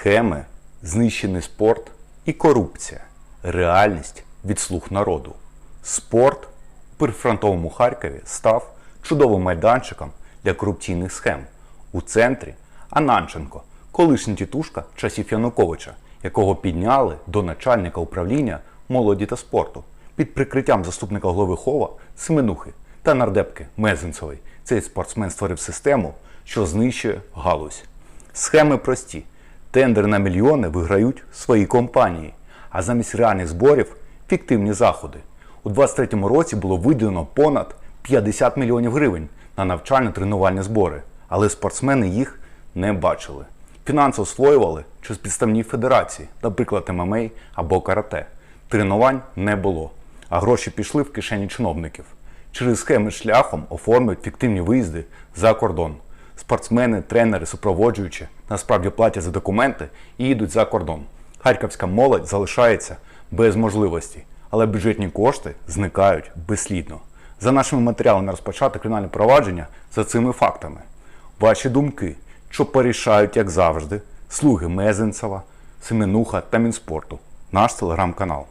Схеми, знищений спорт і корупція. Реальність від слуг народу. Спорт у прифронтовому Харкові став чудовим майданчиком для корупційних схем. У центрі Ананченко, колишній тітушка часів Януковича, якого підняли до начальника управління молоді та спорту під прикриттям заступника голови Хова Семенухи та нардепки Мезенцевої. Цей спортсмен створив систему, що знищує галузь. Схеми прості. Тендери на мільйони виграють свої компанії, а замість реальних зборів фіктивні заходи. У 2023 році було виділено понад 50 мільйонів гривень на навчально-тренувальні збори, але спортсмени їх не бачили. Фінанси освоювали через підставні федерації, наприклад, ММА або карате. Тренувань не було, а гроші пішли в кишені чиновників. Через схеми шляхом оформлюють фіктивні виїзди за кордон. Спортсмени, тренери, супроводжуючі насправді платять за документи і їдуть за кордон. Харківська молодь залишається без можливості, але бюджетні кошти зникають безслідно. За нашими матеріалами розпочати кримінальне провадження за цими фактами. Ваші думки, що порішають, як завжди, слуги Мезенцева, Семенуха та Мінспорту. Наш телеграм-канал.